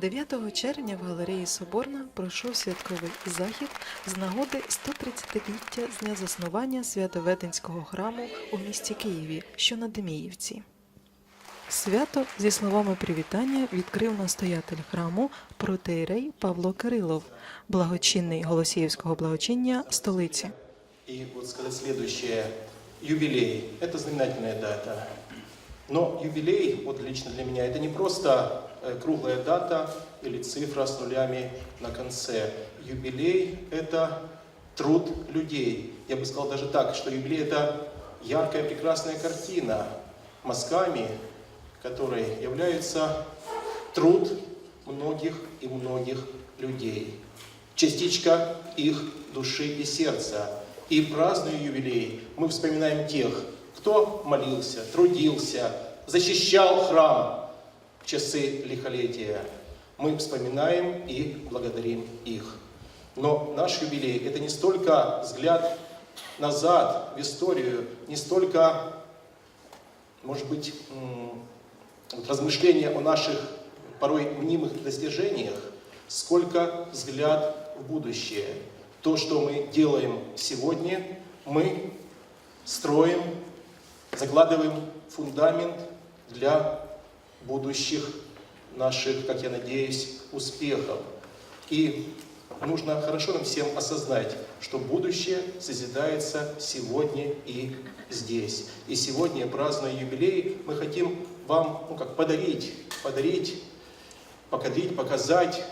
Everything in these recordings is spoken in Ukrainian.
9 червня в галереї Соборна пройшов святковий захід з нагоди 130-ліття з дня заснування Свято-Веденського храму у місті Києві, що на Деміївці. Свято зі словами привітання відкрив настоятель храму протеєрей Павло Кирилов, благочинний Голосіївського благочиння столиці. И вот сказать следующее. Юбилей – это знаменательная дата. Но юбилей, вот лично для меня, это не просто э, Круглая дата или цифра с нулями на конце. Юбилей – это труд людей. Я бы сказал даже так, что юбилей – это яркая, прекрасная картина мазками, которой является труд многих и многих людей. Частичка их души и сердца. И празднуя юбилей, мы вспоминаем тех, кто молился, трудился, защищал храм часы лихолетия. Мы вспоминаем и благодарим их. Но наш юбилей – это не столько взгляд назад в историю, не столько, может быть, вот размышления о наших порой мнимых достижениях, сколько взгляд в будущее. То, что мы делаем сегодня, мы строим, закладываем фундамент для будущих наших, как я надеюсь, успехов. И нужно хорошо нам всем осознать, что будущее созидается сегодня и здесь. И сегодня, празднуя юбилей, мы хотим вам ну, как подарить, подарить, покадрить, показать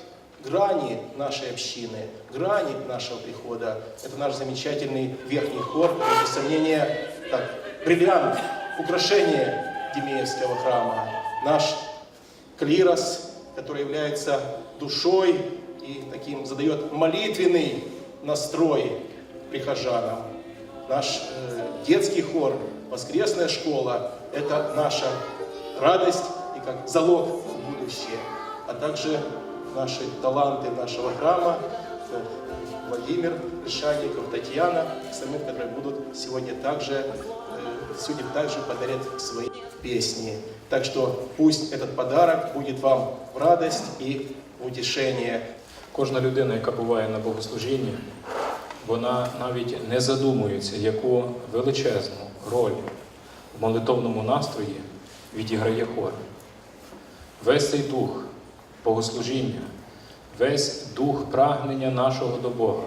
грани нашей общины, грани нашего прихода. Это наш замечательный верхний хор, без сомнения, так, бриллиант, украшение Демеевского храма. Наш клирос, который является душой и таким задает молитвенный настрой прихожанам. Наш э, детский хор, воскресная школа – это наша радость и как залог в будущее, а также наши таланты нашего храма, Владимир Лишайников, Татьяна, самих, которые будут сегодня также, сегодня также подарят свои песни. Так что пусть этот подарок будет вам в радость и в утешение. Кожна людина, яка буває на богослужінні, вона навіть не задумується, яку величезну роль в молитовному настрої відіграє хор. Весь цей дух богослужіння, весь дух прагнення нашого до Бога,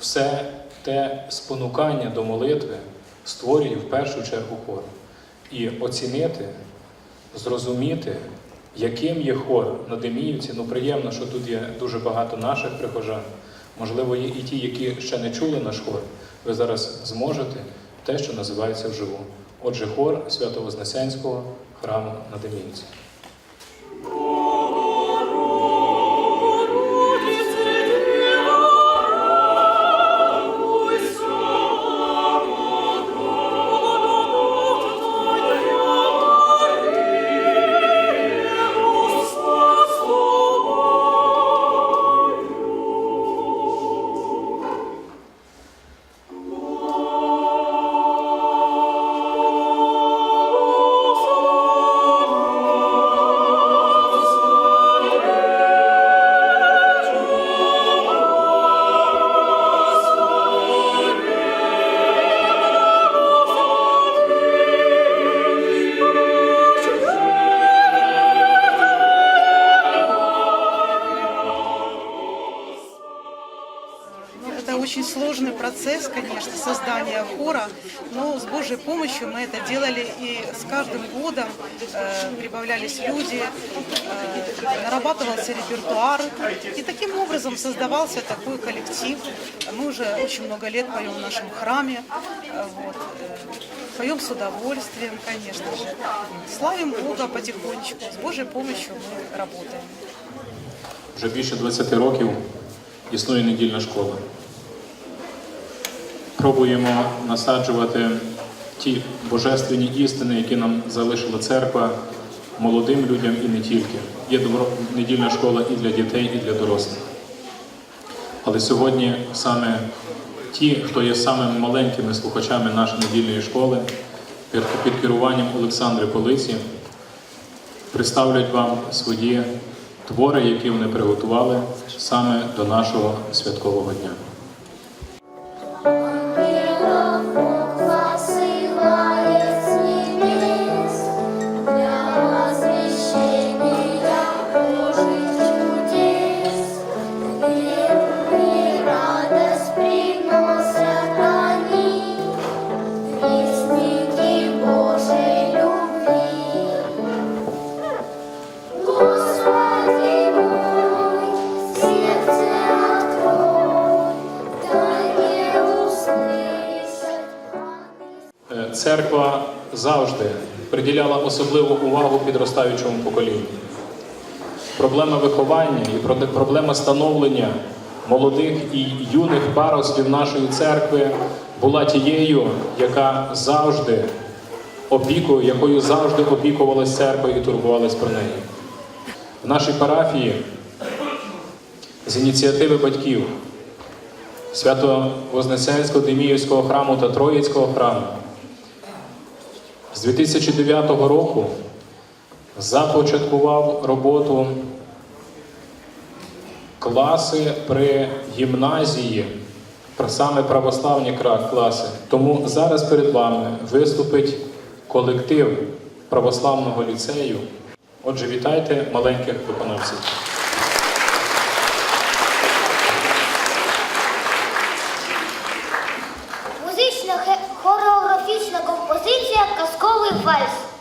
все те спонукання до молитви створює в першу чергу хор. І оцінити, зрозуміти, яким є хор на Деміївці. Ну, приємно, що тут є дуже багато наших прихожан. Можливо, є і ті, які ще не чули наш хор. Ви зараз зможете те, що називається вживу. Отже, хор Свято-Вознесенського храму на Деміївці. создания хора, но с Божьей помощью мы это делали, и с каждым годом э, прибавлялись люди, э, нарабатывался репертуар, и таким образом создавался такой коллектив. Мы уже очень много лет поем в нашем храме, э, вот, э, поем с удовольствием, конечно же, славим Бога потихонечку, с Божьей помощью мы работаем. Вже більше 20 років існує недільна школа. Пробуємо насаджувати ті божественні істини, які нам залишила церква молодим людям і не тільки. Є недільна школа і для дітей, і для дорослих. Але сьогодні саме ті, хто є самими маленькими слухачами нашої недільної школи, під керуванням Олександри Полиці, представлять вам свої твори, які вони приготували саме до нашого святкового дня. Церква завжди приділяла особливу увагу підростаючому поколінню. Проблема виховання і проблема становлення молодих і юних паростів нашої церкви була тією, яка завжди опікує, якою завжди опікувалась церква і турбувалась про неї. В нашій парафії з ініціативи батьків Свято-Вознесенського Деміївського храму та Троїцького храму з 2009 року започаткував роботу класи при гімназії, саме православні класи. Тому зараз перед вами виступить колектив православного ліцею. Отже, вітайте маленьких виконавців. Como faz?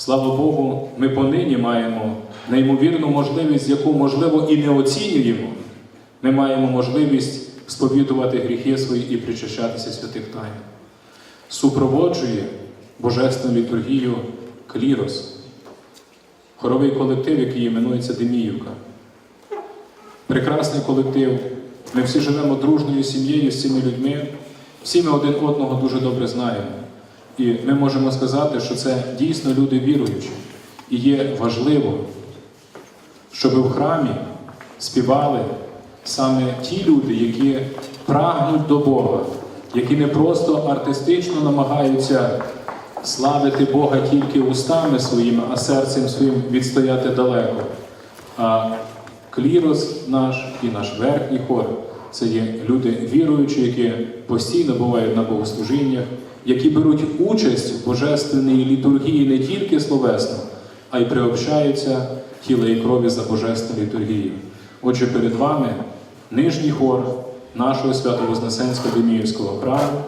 Слава Богу, ми понині маємо неймовірну можливість, яку, можливо, і не оцінюємо. Ми маємо можливість сповідувати гріхи свої і причащатися святих тайн. Супроводжує Божественну літургію клірос, хоровий колектив, який іменується Деміївка. Прекрасний колектив. Ми всі живемо дружною сім'єю з цими людьми. Всі ми один одного дуже добре знаємо. І ми можемо сказати, що це дійсно люди віруючі. І є важливо, щоб в храмі співали саме ті люди, які прагнуть до Бога, які не просто артистично намагаються славити Бога тільки устами своїми, а серцем своїм відстояти далеко. А клірос наш і наш верхній хор це є люди віруючі, які постійно бувають на богослужіннях, які беруть участь в божественній літургії не тільки словесно, а й приобщаються тіла і крові за божественну літургію. Отже, перед вами нижній хор нашого Свято-Вознесенського Деміївського храму.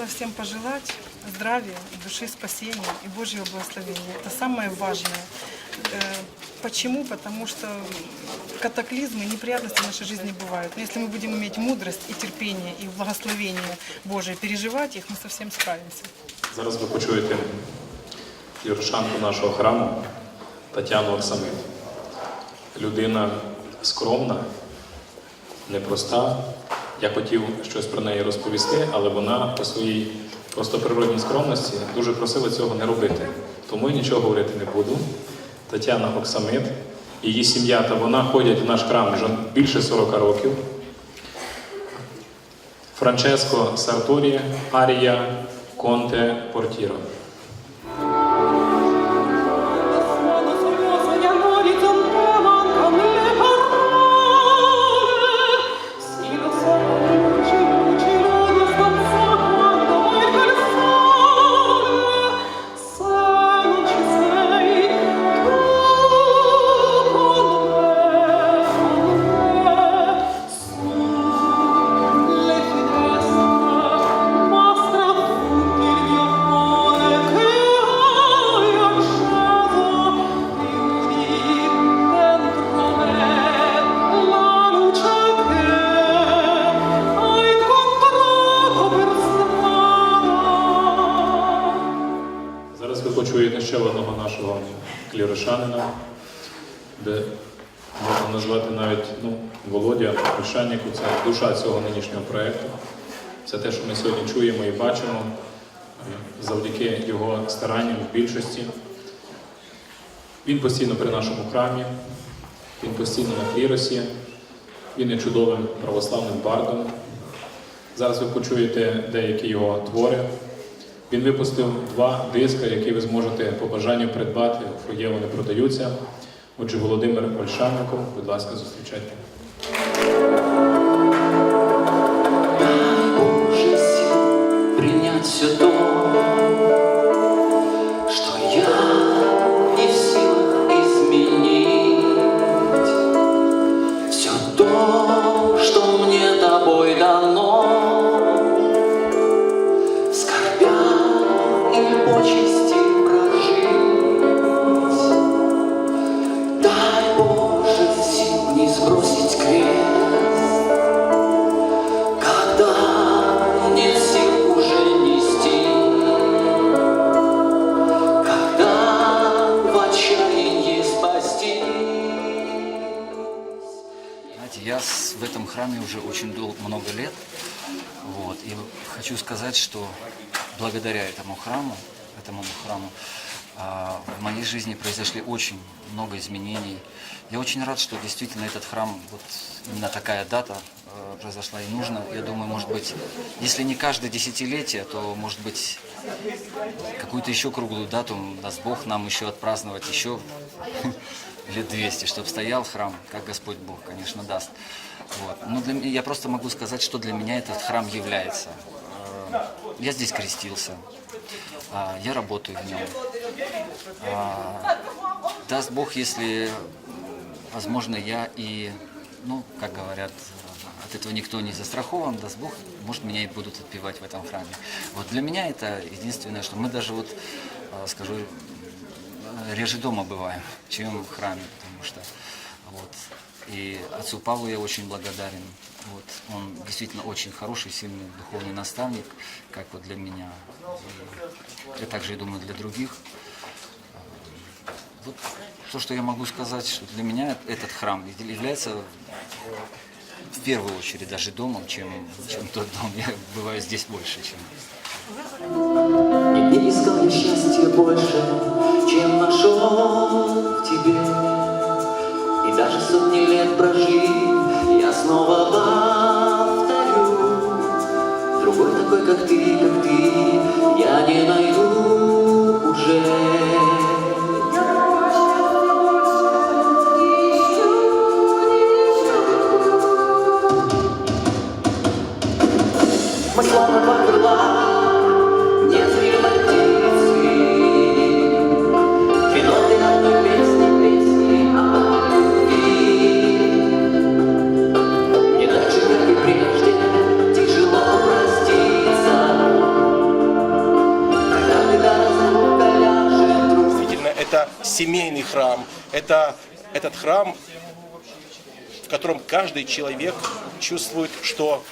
Хотела всем пожелать здравия, души спасения и Божьего благословения. Это самое важное. Э, Почему? Потому что катаклизмы, неприятности в нашей жизни бывают. Но если мы будем иметь мудрость и терпение, и благословение Божие, переживать их, мы совсем справимся. Зараз ви почуєте юрошанку нашого храму Тетяну Оксамит. Людина скромна, непроста. Я хотів щось про неї розповісти, але вона по своїй просто природній скромності дуже просила цього не робити. Тому я нічого говорити не буду. Тетяна Оксамит, її сім'я та вона ходять в наш храм вже більше 40 років. Франческо Сарторі, Арія Конте Портіро. Ще нашого клірошанина, де можна назвати навіть ну, Володя Ольшанніку, це душа цього нинішнього проєкту. Це те, що ми сьогодні чуємо і бачимо е, завдяки його старанням в більшості. Він постійно при нашому храмі, він постійно на кліросі, він є чудовим православним бардом. Зараз ви почуєте деякі його твори. Він випустив два диска, які ви зможете по бажанню придбати. У фоє вони продаються. Отже, Володимир Ольшанников, будь ласка, зустрічайте. То, уже очень дол- много лет. Вот, и хочу сказать, что благодаря этому храму, этому храму, а, в моей жизни произошли очень много изменений. Я очень рад, что действительно этот храм, вот именно такая дата э, произошла и нужно. Я думаю, может быть, если не каждое десятилетие, то, может быть, какую-то еще круглую дату даст Бог нам еще отпраздновать еще лет 200, чтобы стоял храм, как Господь Бог, конечно, даст. Вот. Но для меня, я просто могу сказать, что для меня этот храм является. Э, Я здесь крестился, а, я работаю в нем. А, Даст Бог, если, возможно, я и, ну, как говорят, э, от этого никто не застрахован, даст Бог, может, меня и будут отпевать в этом храме. Вот для меня это единственное, что мы даже вот, э, скажу, реже дома бываем, чем в храме, потому что вот. И отцу Павлу я очень благодарен. Вот. Он действительно очень хороший, сильный духовный наставник, как вот для меня. И я также и думаю для других. Вот то, что я могу сказать, что для меня этот храм является в первую очередь даже домом, чем, чем тот дом. Я бываю здесь больше, чем Это этот храм, в котором каждый человек чувствует, что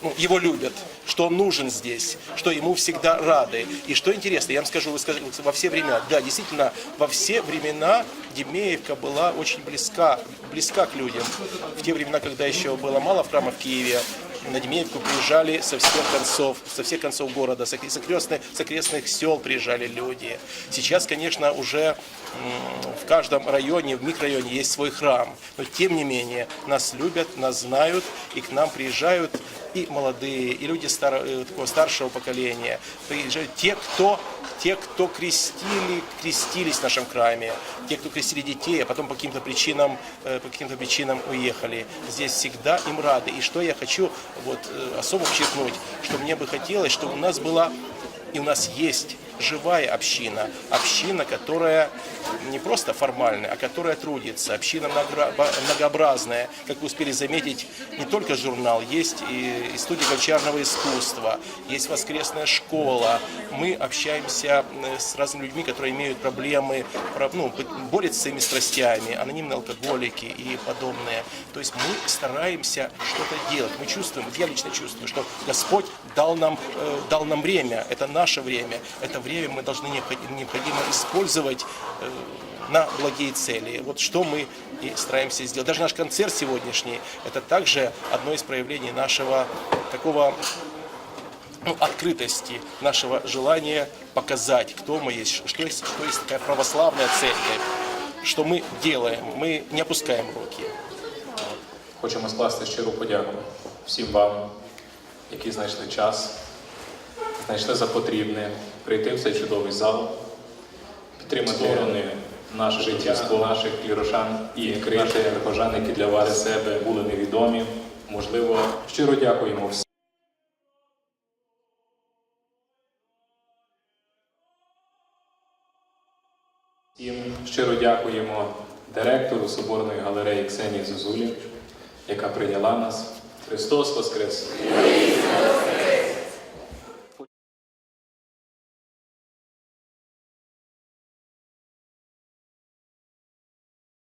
ну, его любят, что он нужен здесь, что ему всегда рады. И что интересно, я вам скажу, вы скажете, во все времена, да, действительно, во все времена Демеевка была очень близка, близка к людям. В те времена, когда еще было мало храмов в Киеве, на Демеевку приезжали со всех концов, со всех концов города, с окре- с окрестных, с окрестных сел приезжали люди. Сейчас, конечно, уже в каждом районе, в микрорайоне есть свой храм, но тем не менее нас любят, нас знают, и к нам приезжают и молодые, и люди старо- э, такого старшего поколения, приезжают те, кто те, кто крестили, крестились в нашем храме, те, кто крестили детей, а потом по каким-то причинам, э, по каким-то причинам уехали. Здесь всегда им рады. И что я хочу вот э, особо подчеркнуть, что мне бы хотелось, чтобы у нас была и у нас есть живая община, община, которая не просто формальная, а которая трудится, община многообразная. Как вы успели заметить, не только журнал, есть и, и студия гончарного искусства, есть воскресная школа. Мы общаемся э, с разными людьми, которые имеют проблемы, про- ну, борются с своими страстями, анонимные алкоголики и подобное. То есть мы стараемся что-то делать. Мы чувствуем, я лично чувствую, что Господь дал нам, э, дал нам время, это наше время, это время мы должны необходимо, необходимо использовать э, на благие цели. Вот что мы и стараемся сделать. Даже наш концерт сегодняшний, это также одно из проявлений нашего такого ну, открытости, нашего желания показать, кто мы есть, что есть, что есть такая православная церковь, что мы делаем, мы не опускаем руки. Хочемо скласти щиру подяку всім вам, які знайшли час, знайшли за потрібне прийти в цей чудовий зал, підтримати сторони наше життя наших клірошан і крити прихожан, які для вас себе були невідомі. Можливо, щиро дякуємо всім. Всім щиро дякуємо директору Соборної галереї Ксенії Зозулі, яка прийняла нас. Христос Воскрес!